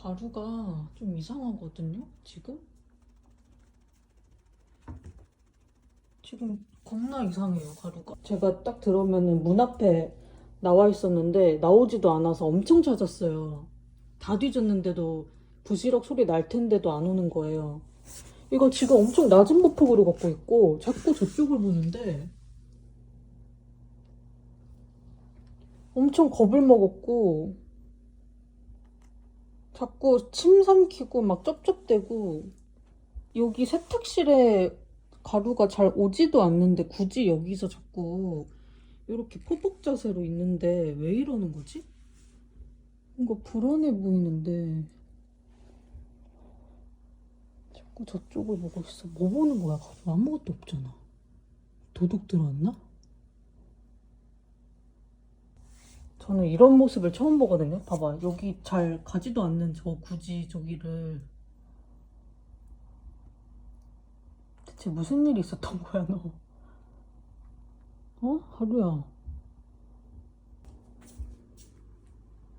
가루가 좀 이상하거든요, 지금? 지금 겁나 이상해요, 가루가. 제가 딱 들어오면은 문 앞에 나와 있었는데 나오지도 않아서 엄청 찾았어요. 다 뒤졌는데도 부시럭 소리 날 텐데도 안 오는 거예요. 이거 지금 엄청 낮은 보폭으로 걷고 있고 자꾸 저쪽을 보는데 엄청 겁을 먹었고 자꾸 침 삼키고 막 쩝쩝대고 여기 세탁실에 가루가 잘 오지도 않는데 굳이 여기서 자꾸 이렇게 포복 자세로 있는데 왜 이러는 거지? 뭔가 불안해 보이는데 자꾸 저쪽을 보고 있어. 뭐 보는 거야? 아무것도 없잖아. 도둑 들어왔나? 저는 이런 모습을 처음 보거든요. 봐봐. 여기 잘 가지도 않는 저 굳이 저기를 대체 무슨 일이 있었던 거야, 너? 어? 하루야.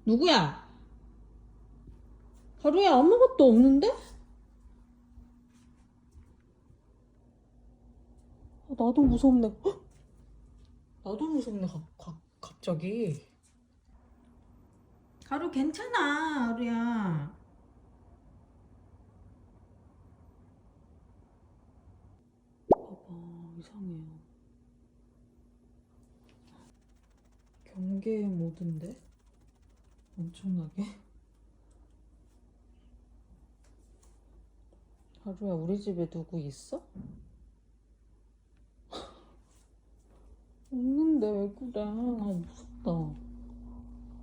누구야? 하루야, 아무것도 없는데? 아, 나도 무섭네. 헉! 나도 무섭네, 가, 가, 갑자기. 가루 괜찮아, 하루야. 봐봐, 이상해요. 경계 모드인데? 엄청나게? 하루야, 우리 집에 누구 있어? 없는데 왜 그래? 아, 무섭다.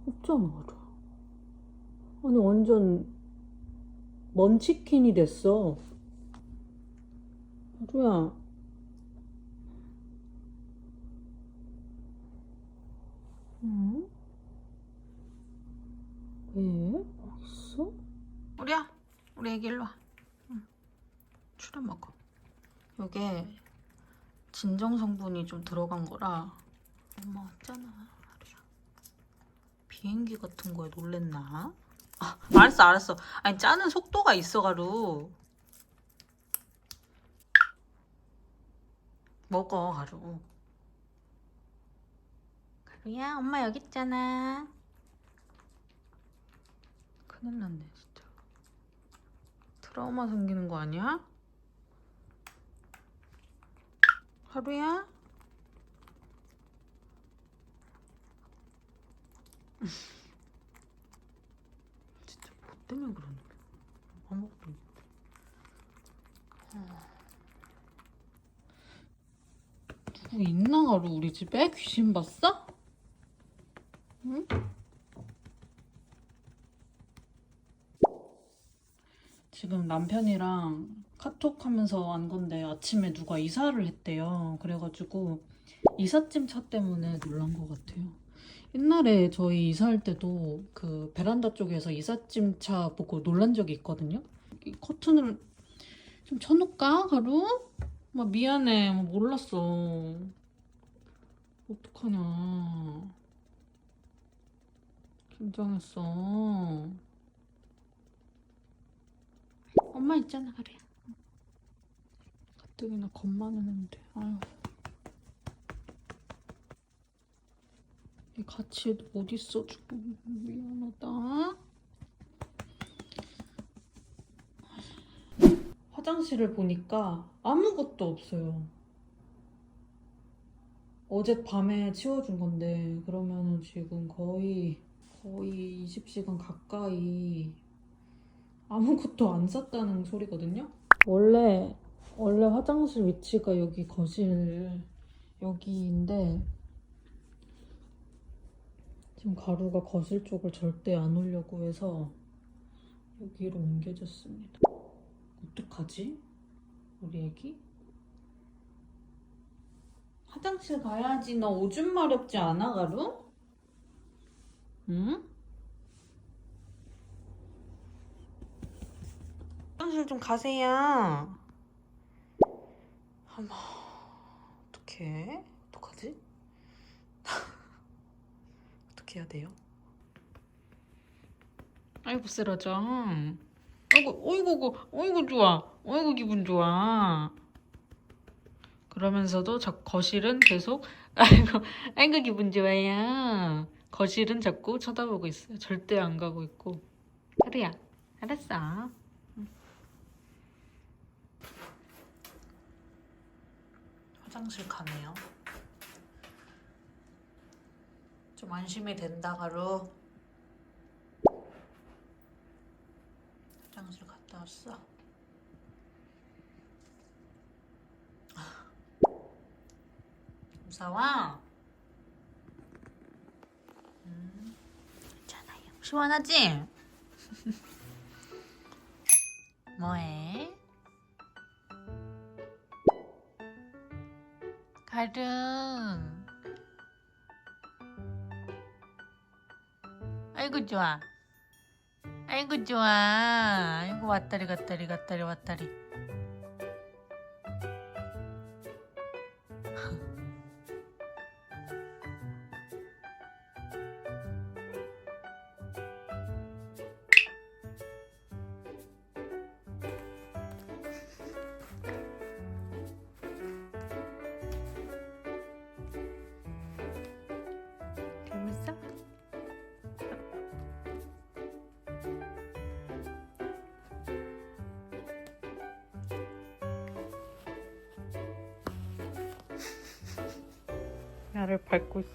없잖아, 하루야. 아니, 완전 먼치킨이 됐어. 하루야. 응? 왜? 어딨어? 우리야, 우리 애기 일로 와. 응. 출연 먹어. 요게 진정 성분이 좀 들어간 거라 엄마 왔잖아, 하루야. 비행기 같은 거에 놀랬나? 아, 알았어, 알았어. 아니, 짜는 속도가 있어, 가루. 먹어, 가루. 가루야, 엄마 여기 있잖아. 큰일 났네, 진짜. 트라우마 생기는 거 아니야? 하루야? 진짜 뭐 때문에 그러는 거야? 아무것도 없는데. 아. 누구 있나 가루 우리 집에? 귀신 봤어? 응? 지금 남편이랑 카톡 하면서 안 건데 아침에 누가 이사를 했대요. 그래가지고 이삿짐 차 때문에 놀란 것 같아요. 옛날에 저희 이사할 때도 그 베란다 쪽에서 이삿짐 차 보고 놀란 적이 있거든요. 이 커튼을 좀 쳐놓을까, 가루? 막 미안해, 막 몰랐어. 어떡하냐. 긴장했어. 엄마 있잖아, 그래. 가뜩이나 겁 많았는데, 아유. 같이 못 있어주고 미안하다. 화장실을 보니까 아무것도 없어요. 어젯밤에 치워준 건데 그러면은 지금 거의 거의 20시간 가까이 아무것도 안 쌌다는 소리거든요. 원래 원래 화장실 위치가 여기 거실 여기인데 지금 가루가 거실 쪽을 절대 안 오려고 해서 여기로 옮겨졌습니다. 어떡하지? 우리 애기? 화장실 가야지. 너 오줌 마렵지 않아, 가루? 응? 화장실 좀 가세요. 어머, 어떡해? 어떡하지? 어떻게 해야 돼요? 아이고 쓰러져. 아이고 어이구 어이구 좋아. 어이구 기분 좋아. 그러면서도 저 거실은 계속 아이고 아이고 기분 좋아요. 거실은 자꾸 쳐다보고 있어요. 절대 안 가고 있고. 그래야 알았어. 응. 화장실 가네요. 좀 안심이 된다 가루. 화장실 갔다 왔어. 무서워? 음, 괜찮아요. 시원하지? 뭐해? 가릉. 아이고 좋아. 아이고 좋아. 아이고 왔다리 갔다리 갔다리 왔다리. 나를 밟고 있어.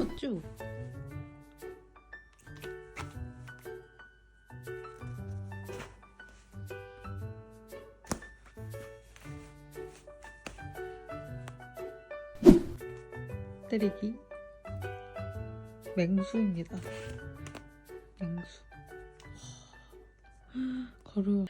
어쭈? 때리기 맹수입니다. 맹수. 거루